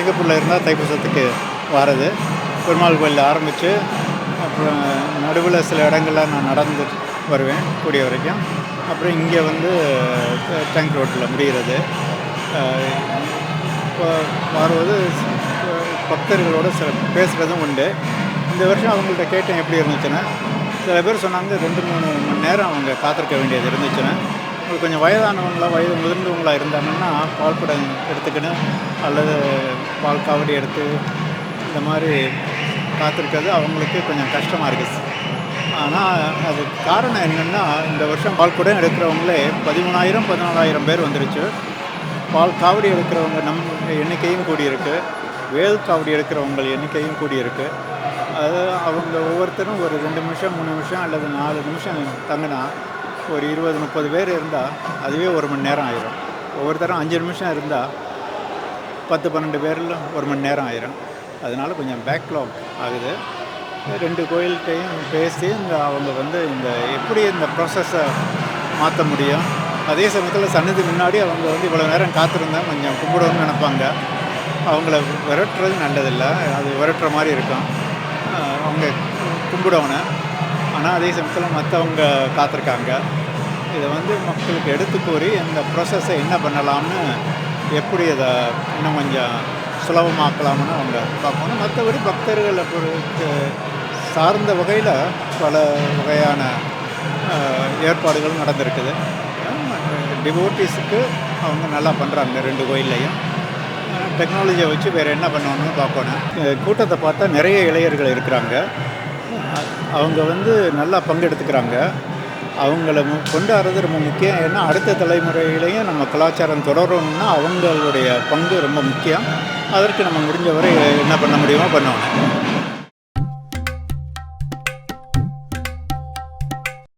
சிங்கப்பூரில் இருந்தால் தைப்பூசத்துக்கு வரது பெருமாள் கோயிலில் ஆரம்பித்து அப்புறம் நடுவில் சில இடங்கள்ல நான் நடந்து வருவேன் கூடிய வரைக்கும். அப்புறம் இங்கே வந்து டேங்க் ரோட்டில் முடிகிறது. இப்போ வருவது பக்தர்களோட சில பேசுகிறதும் உண்டு. இந்த வருஷம் அவங்கள்ட்ட கேட்டேன் எப்படி இருந்துச்சுன்னா. சில பேர் சொன்னாங்க ரெண்டு மூணு மணி நேரம் அவங்க காத்திருக்க வேண்டியது இருந்துச்சுன்னா. உங்களுக்கு கொஞ்சம் வயதானவங்களா வயது முதிர்ந்தவங்களாக இருந்தாங்கன்னா பால் குடம் எடுத்துக்கணும். அல்லது பால் காவடி எடுத்து இந்த மாதிரி காத்திருக்கிறது அவங்களுக்கு கொஞ்சம் கஷ்டமாக இருக்குது ஆனால் அது காரணம் என்னென்னா இந்த வருஷம் பால் குடம் எடுக்கிறவங்களே பதிமூணாயிரம் பதினாலாயிரம் பேர் வந்துருச்சு. பால் காவடி எடுக்கிறவங்க நம் எண்ணிக்கையும் கூடியிருக்கு. வேல் காவடி எடுக்கிறவங்க எண்ணிக்கையும் கூடியிருக்கு. அது அவங்க ஒவ்வொருத்தரும் ஒரு ரெண்டு நிமிஷம் மூணு நிமிஷம் அல்லது நாலு நிமிஷம் தங்கினா ஒரு இருபது முப்பது பேர் இருந்தால் அதுவே ஒரு மணி நேரம் ஆயிரும். ஒவ்வொருத்தரும் அஞ்சு நிமிஷம் இருந்தால் பத்து பன்னெண்டு பேரில் ஒரு மணி நேரம் ஆயிரும். அதனால கொஞ்சம் பேக்லாக் ஆகுது. ரெண்டு கோயில்கிட்டையும் பேசி இந்த அவங்க வந்து இந்த எப்படி இந்த ப்ராசஸை மாற்ற முடியும்? அதே சமயத்தில் சன்னதி முன்னாடி அவங்க வந்து இவ்வளோ நேரம் காத்திருந்தா கொஞ்சம் கும்பிடுவோம்னு நினைப்பாங்க. அவங்கள விரட்டுறது நல்லதில்லை. அது விரட்டுற மாதிரி இருக்கும். அவங்க கும்பிடணும் ஆனால் அதே சமயத்தில் மற்றவங்க காத்திருக்காங்க. இதை வந்து மக்களுக்கு எடுத்து கூறி இந்த ப்ரொசஸை என்ன பண்ணலாம்னு எப்படி அதை இன்னும் கொஞ்சம் சுலபமாக்கலாம்னு அவங்க பார்க்கணும். மற்றபடி பக்தர்களை பொறுத்து சார்ந்த வகையில் பல வகையான ஏற்பாடுகள் நடந்திருக்குது. டிவோட்டிஸுக்கு அவங்க நல்லா பண்ணுறாங்க ரெண்டு கோயில்லையும். டெக்னாலஜியை வச்சு வேறு என்ன பண்ணணும்னு பார்க்கணும். கூட்டத்தை பார்த்தா நிறைய இளைஞர்கள் இருக்கிறாங்க. அவங்க வந்து நல்லா பங்கெடுத்துக்கிறாங்க. அவங்கள மு- கொண்டாடுறது ரொம்ப முக்கியம். ஏன்னா அடுத்த தலைமுறையிலையும் நம்ம கலாச்சாரம் தொடரணும்னா அவங்களுடைய பங்கு ரொம்ப முக்கியம். அதற்கு நம்ம முடிஞ்ச வரை என்ன பண்ண முடியுமோ பண்ணணும்.